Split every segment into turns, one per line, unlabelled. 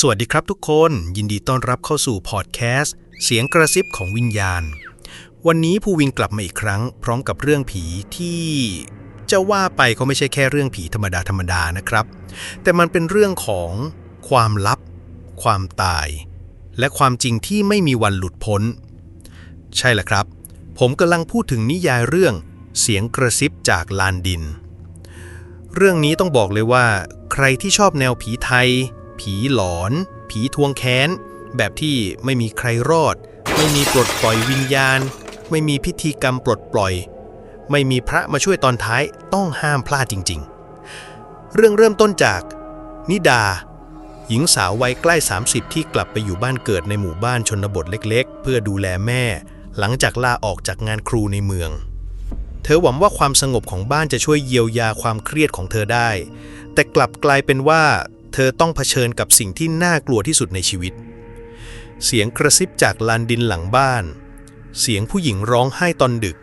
สวัสดีครับทุกคน ยินดีต้อนรับเข้าสู่พอดแคสต์เสียงกระซิบของวิญญาณ วันนี้ภูวินกลับมาอีกครั้ง พร้อมกับเรื่องผีที่จะว่าไปก็ไม่ใช่แค่เรื่องผีธรรมดาธรรมดานะครับ แต่มันเป็นเรื่องของความลับ ความตาย และความจริงที่ไม่มีวันหลุดพ้น ใช่แล้วครับ ผมกำลังพูดถึงนิยายเรื่องเสียงกระซิบจากลานดิน เรื่องนี้ต้องบอกเลยว่า ใครที่ชอบแนวผีไทย ผีหลอน ผีทวงแค้น แบบที่ไม่มีใครรอด ไม่มีปลดปล่อยวิญญาณ ไม่มีพิธีกรรมปลดปล่อย ไม่มีพระมาช่วยตอนท้ายต้องห้ามพลาดจริง ๆ เรื่องเริ่มต้นจาก นิดา หญิงสาววัยใกล้ 30 ที่กลับไปอยู่บ้านเกิดในหมู่บ้านชนบทเล็ก ๆ เพื่อดูแลแม่ หลังจากลาออกจากงานครูในเมืองเธอหวังว่าความสงบของบ้านจะช่วยเยียวยาความเครียดของเธอได้ แต่กลับกลายเป็นว่า เธอต้องเผชิญกับสิ่งที่น่ากลัวที่สุดในชีวิต เสียงกระซิบจากลานดินหลังบ้าน เสียงผู้หญิงร้องไห้ตอนดึก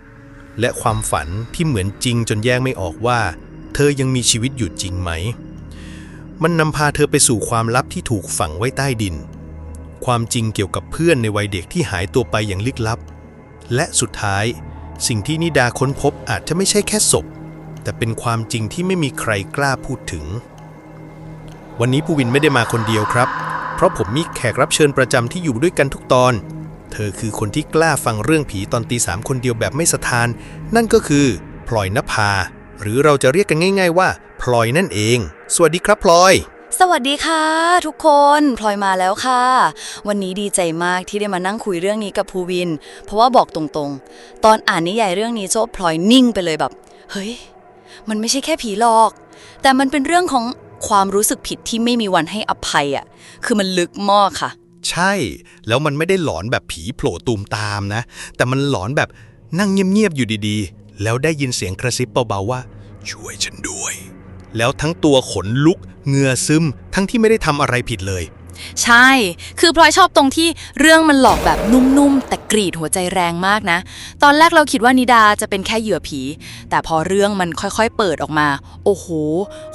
และความฝันที่เหมือนจริงจนแยกไม่ออกว่า เธอยังมีชีวิตอยู่จริงไหม มันนำพาเธอไปสู่ความลับที่ถูกฝังไว้ใต้ดิน ความจริงเกี่ยวกับเพื่อนในวัยเด็กที่หายตัวไปอย่างลึกลับ และสุดท้าย สิ่งที่นิดาค้นพบอาจจะไม่ใช่แค่ศพแต่เป็นความจริงที่ไม่มีใครกล้าพูดถึง วันนี้ภูวินไม่ได้มาคนเดียวครับ เพราะผมมีแขกรับเชิญประจำที่อยู่ด้วยกันทุกตอน เธอคือคนที่กล้าฟังเรื่องผีตอนตีสามคนเดียวแบบไม่สะทาน นั่นก็คือ พลอยนภา หรือเราจะเรียกกันง่าย ๆ ว่า พลอยนั่นเอง สวัสดีครับพลอย
สวัสดีค่ะ ทุกคนพลอยมาแล้วค่ะ วันนี้ดีใจมากที่ได้มานั่งคุยเรื่องนี้กับภูวิน เพราะว่าบอกตรงๆ ตอนอ่านนิยายเรื่องนี้โจ้พลอยนิ่งไปเลยแบบ เฮ้ย มันไม่ใช่แค่ผีหรอก แต่มันเป็นเรื่องของ ความรู้สึกผิดที่ไม่มีวันให้อภัยอะ คือมันลึกมากค่ะ
ใช่ แล้วมันไม่ได้หลอนแบบผีโผล่ตูมตามนะ แต่มันหลอนแบบนั่งเงียบๆอยู่ดีๆ แล้วได้ยินเสียงกระซิบเบาๆว่า ช่วยฉันด้วย แล้วทั้งตัวขนลุก เหงื่อซึม ทั้งที่ไม่ได้ทำอะไรผิดเลย
ใช่ คือพลอยชอบตรงที่เรื่องมันหลอกแบบนุ่มๆ แต่กรีดหัวใจแรงมากนะ ตอนแรกเราคิดว่านิดาจะเป็นแค่เหยื่อผี แต่พอเรื่องมันค่อยๆ เปิดออกมา โอ้โห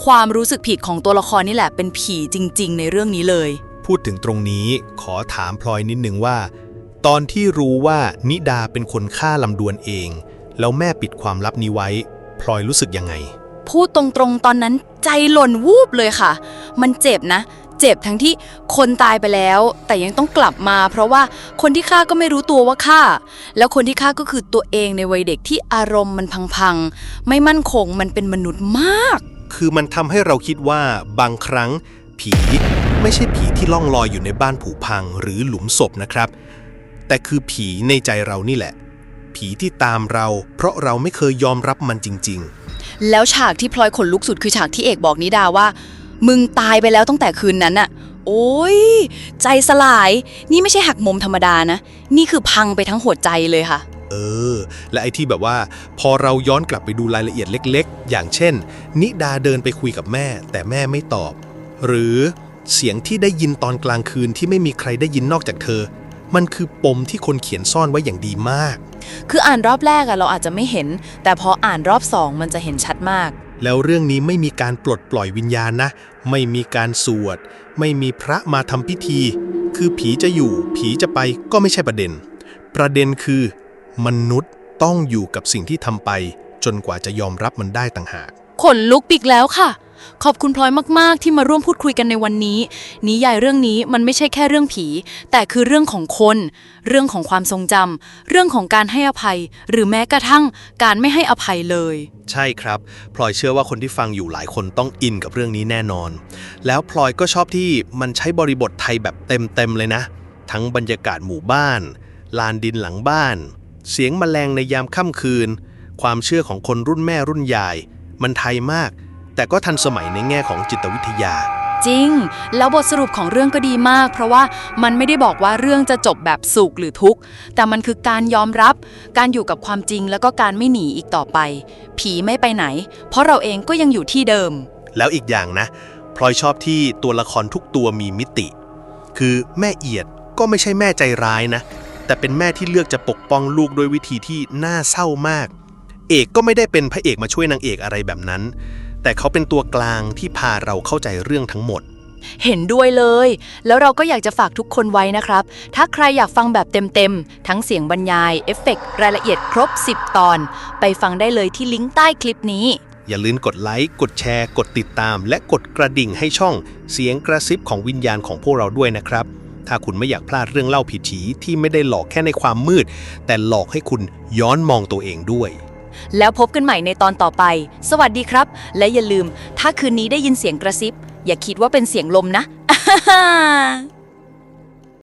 ความรู้สึกผิดของตัวละครนี่แหละเป็นผีจริง ๆ ในเรื่องนี้เลย
พูดถึงตรงนี้ขอถามพลอยนิดนึงว่า ตอนที่รู้ว่านิดาเป็นคนฆ่าลำดวนเอง แล้วแม่ปิดความลับนี้ไว้ พลอยรู้สึกยังไง
พูดตรงๆ ตอนนั้นใจหล่นวูบเลยค่ะ มันเจ็บนะ เจ็บทั้งที่คนตายไปแล้ว แต่ยังต้องกลับมา เพราะว่าคนที่ฆ่าก็ไม่รู้ตัวว่าฆ่า แล้วคนที่ฆ่าก็คือตัวเองในวัยเด็กที่อารมณ์มันพังๆ ไม่มั่นคงมันเป็นมนุษย์มาก
คือมันทำให้เราคิดว่าบางครั้ง ผีไม่ใช่ผีที่ล่องลอยอยู่ในบ้านผุพังหรือหลุมศพนะครับ แต่คือผีในใจเรานี่แหละ ผีที่ตามเรา เพราะเราไม่เคยยอมรับมันจริง
แล้วฉากที่พลอยขนลุกสุดคือฉากที่เอกบอกนิดาว่า มึงตายไปแล้วตั้งแต่คืนนั้นน่ะโอ้ย ใจสลาย นี่ไม่ใช่หักมุมธรรมดานะ นี่คือพังไปทั้งหัวใจเลยค่ะ
ๆเออ และไอ้ที่แบบว่า พอเราย้อนกลับไปดูรายละเอียดเล็ก ๆ อย่างเช่น นิดาเดินไปคุยกับแม่ แต่แม่ไม่ตอบ หรือเสียงที่ได้ยินตอนกลางคืนที่ไม่มีใครได้ยินนอกจากเธอ มันคือปมที่คนเขียนซ่อนไว้อย่างดีมาก
คืออ่านรอบแรกอะเราอาจจะไม่เห็น แต่พออ่านรอบสองมันจะเห็นชัดมาก
แล้วเรื่องนี้ไม่มีการปลดปล่อยวิญญาณนะ ไม่มีการสวด ไม่มีพระมาทำพิธี คือผีจะอยู่ ผีจะไปก็ไม่ใช่ประเด็น ประเด็นคือ มนุษย์ต้องอยู่กับสิ่งที่ทำไป จนกว่าจะยอมรับมันได้ต่างหาก
ขนลุกปีกแล้วค่ะ ขอบคุณพลอยมาก ๆ ที่มาร่วมพูดคุยกันในวันนี้ นิยายเรื่องนี้มันไม่ใช่แค่เรื่องผี แต่คือเรื่องของคน เรื่องของความทรงจำเรื่องของการให้อภัย หรือแม้กระทั่งการไม่ให้อภัยเลย
ใช่ครับ พลอยเชื่อว่าคนที่ฟังอยู่หลายคนต้องอินกับเรื่องนี้แน่นอน แล้วพลอยก็ชอบที่มันใช้บริบทไทยแบบเต็ม ๆ เลยนะ ทั้งบรรยากาศหมู่บ้าน ลานดินหลังบ้าน เสียงแมลงในยามค่ำคืน ความเชื่อของคนรุ่นแม่รุ่นยาย มันไทยมาก แต่ก็ทันสมัยในแง่ของจิตวิทยา
จริง แล้วบทสรุปของเรื่องก็ดีมาก เพราะว่ามันไม่ได้บอกว่าเรื่องจะจบแบบสุขหรือทุกข์ แต่มันคือการยอมรับ การอยู่กับความจริงแล้วก็การไม่หนีอีกต่อไป ผีไม่ไปไหน เพราะเราเองก็ยังอยู่ที่เดิม
แล้วอีกอย่างนะพลอยชอบที่ตัวละครทุกตัวมีมิติ คือแม่เอียดก็ไม่ใช่แม่ใจร้ายนะ แต่เป็นแม่ที่เลือกจะปกป้องลูกด้วยวิธีที่น่าเศร้ามาก เอกก็ไม่ได้เป็นพระเอกมาช่วยนางเอกอะไรแบบนั้น แต่เขาเป็นตัวกลางที่พาเราเข้าใจเรื่องทั้งหมด
เห็นด้วยเลย แล้วเราก็อยากจะฝากทุกคนไว้นะครับ ถ้าใครอยากฟังแบบเต็มๆ ทั้งเสียงบรรยาย เอฟเฟกต์รายละเอียดครบ 10 ตอน ไปฟังได้เลยที่ลิงก์ใต้คลิปนี้
อย่าลืมกดไลค์ กดแชร์ กดติดตาม และกดกระดิ่งให้ช่อง เสียงกระซิบของวิญญาณของพวกเราด้วยนะครับ ถ้าคุณไม่อยากพลาดเรื่องเล่าผีผีที่ไม่ได้หลอกแค่ในความมืด แต่หลอกให้คุณย้อนมองตัวเองด้วย
แล้วพบกันใหม่ในตอนต่อไป สวัสดีครับ และอย่าลืม ถ้าคืนนี้ได้ยินเสียงกระซิบ อย่าคิดว่าเป็นเสียงลมนะ